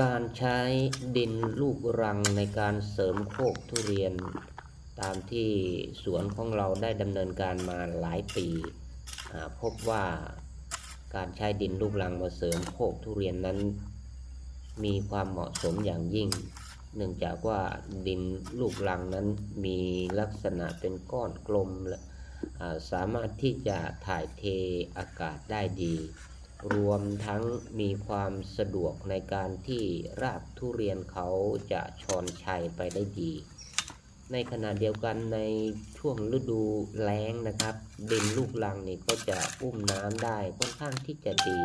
การใช้ดินลูกรังในการเสริมโคกทุเรียน ตามที่สวนของเราได้ดำเนินการมาหลายปี พบว่าการใช้ดินลูกรังมาเสริมโคกทุเรียนนั้น มีความเหมาะสมอย่างยิ่ง เนื่องจากว่าดินลูกรังนั้นมีลักษณะเป็นก้อนกลมและสามารถที่จะถ่ายเทอากาศได้ดี รวมทั้งมีความสะดวกในการที่รากทุเรียนเขาจะชอนชัยไปได้ดี ในขณะเดียวกันในช่วงฤดูแล้งนะครับ ดินลูกรังนี่ก็จะอุ้มน้ำได้ค่อนข้างที่จะดี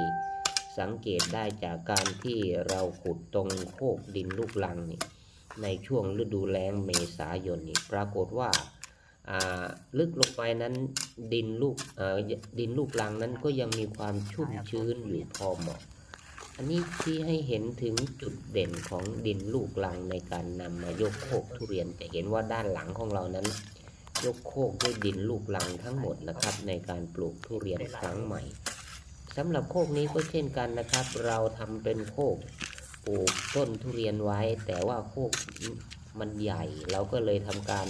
สังเกตได้จากการที่เราขุดตรงโคกดินลูกรังนี่ในช่วงฤดูแล้งเมษายนนี่ปรากฏว่า ลึกลงไปนั้นดินลูกดินลูกรังนั้นก็ยังมีความชุ่มชื้นอยู่พอเหมาะ อันนี้ที่ให้เห็นถึงจุดเด่นของดินลูกรังในการนำมายกโคกทุเรียนจะเห็นว่าด้านหลังของเรานั้น ยกโคกด้วยดินลูกรังทั้งหมดนะครับ ในการปลูกทุเรียนครั้งใหม่สำหรับโคกนี้ก็เช่นกันนะครับ เราทำเป็นโคกปลูกต้นทุเรียนไว้ แต่ว่าโคกมันใหญ่เราก็เลยทำการ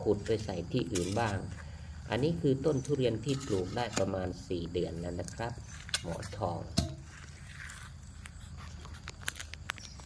ขุดไปใส่ที่อื่นบ้าง อันนี้คือต้นทุเรียนที่ปลูกได้ประมาณ 4 เดือนแล้วนะครับ หมอนทอง